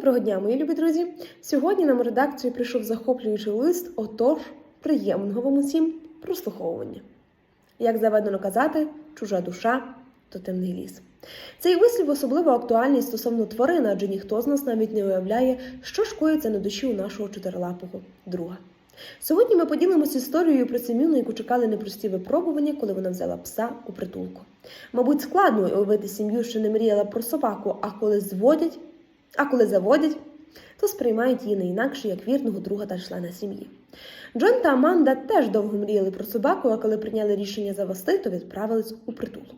Доброго дня, мої любі друзі! Сьогодні нам у редакцію прийшов захоплюючий лист, отож, приємного вам усім прослуховування. Як заведено казати, чужа душа то темний ліс. Цей вислів особливо актуальний стосовно тварин, адже ніхто з нас навіть не уявляє, що ж коїться на душі у нашого чотирилапого друга. Сьогодні ми поділимося історією про Семіну, яку чекали непрості випробування, коли вона взяла пса у притулку. Мабуть, складно уявити сім'ю, що не мріяла про собаку, а коли зводять, а коли заводять, то сприймають її не інакше як вірного друга та члена сім'ї. Джон та Аманда теж довго мріяли про собаку, а коли прийняли рішення завести, то відправились у притулок.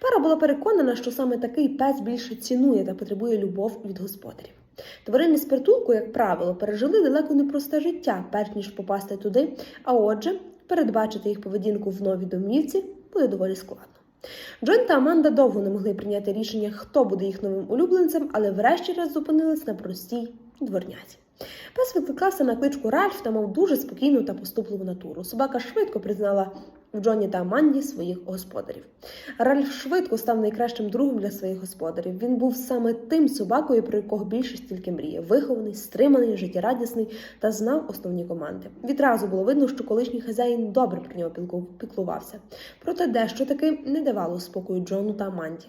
Пара була переконана, що саме такий пес більше цінує та потребує любов від господарів. Тварини з притулку, як правило, пережили далеко непросте життя, перш ніж попасти туди, а отже, передбачити їх поведінку в новій домівці буде доволі складно. Джон та Аманда довго не могли прийняти рішення, хто буде їх новим улюбленцем, але врешті раз зупинились на простій дворняці. Пес викликався на кличку Ральф та мав дуже спокійну та поступливу натуру. Собака швидко признала в Джоні та Аманді своїх господарів. Ральф швидко став найкращим другом для своїх господарів. Він був саме тим собакою, про якого більшість тільки мріє. Вихований, стриманий, життєрадісний та знав основні команди. Відразу було видно, що колишній хазяїн добре про нього піклувався. Проте дещо таки не давало спокою Джону та Аманді.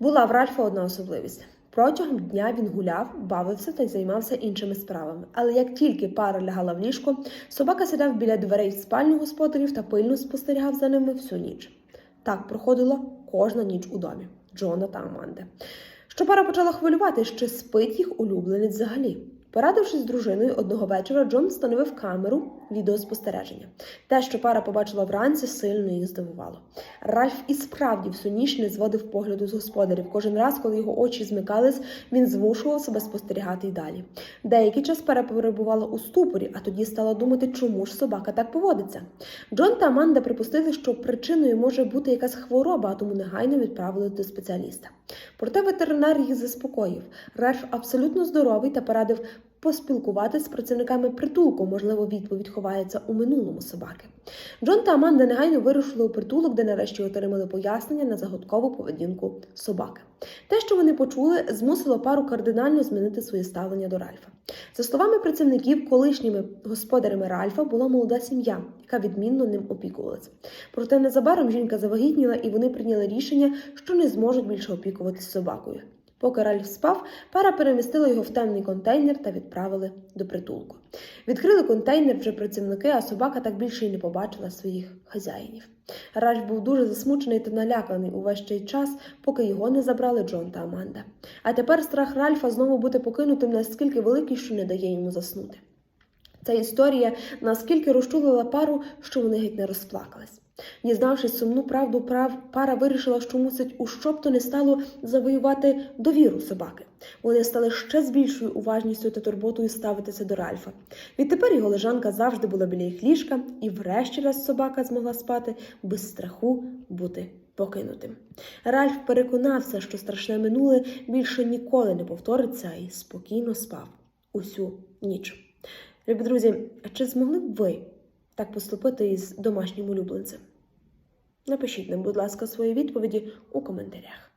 Була в Ральфа одна особливість. Протягом дня він гуляв, бавився та й займався іншими справами. Але як тільки пара лягала в ліжко, собака сідав біля дверей в спальню господарів та пильно спостерігав за ними всю ніч. Так проходила кожна ніч у домі Джона та Аманди. Що пара почала хвилювати, чи спить їх улюбленець взагалі. Порадившись з дружиною одного вечора, Джон встановив камеру відеоспостереження. Те, що пара побачила вранці, сильно їх здивувало. Ральф і справді всю ніч не зводив погляду з господарів. Кожен раз, коли його очі змикались, він змушував себе спостерігати й далі. Деякий час пара перебувала у ступорі, а тоді стала думати, чому ж собака так поводиться. Джон та Аманда припустили, що причиною може бути якась хвороба, а тому негайно відправили до спеціаліста. Проте ветеринар їх заспокоїв. Ральф абсолютно здоровий та порадив поспілкуватися з працівниками притулку. Можливо, відповідь ховається у минулому собаки. Джон та Аманда негайно вирушили у притулок, де нарешті отримали пояснення на загадкову поведінку собаки. Те, що вони почули, змусило пару кардинально змінити своє ставлення до Ральфа. За словами працівників, колишніми господарями Ральфа була молода сім'я, яка відмінно ним опікувалася. Проте незабаром жінка завагітніла, і вони прийняли рішення, що не зможуть більше опікуватися собакою. Поки Ральф спав, пара перемістила його в темний контейнер та відправили до притулку. Відкрили контейнер вже працівники, а собака так більше й не побачила своїх хазяїнів. Ральф був дуже засмучений та наляканий увесь цей час, поки його не забрали Джон та Аманда. А тепер страх Ральфа знову бути покинутим настільки великий, що не дає йому заснути. Ця історія наскільки розчулила пару, що вони геть не розплакались. Дізнавшись сумну правду, прав, пара вирішила, що мусить у що б то не стало завоювати довіру собаки. Вони стали ще з більшою уважністю та турботою ставитися до Ральфа. Відтепер його лежанка завжди була біля їх ліжка, і врешті-решт собака змогла спати без страху бути покинутим. Ральф переконався, що страшне минуле більше ніколи не повториться, і спокійно спав усю ніч. Любі друзі, а чи змогли б ви так поступити із домашнім улюбленцем? Напишіть нам, будь ласка, свої відповіді у коментарях.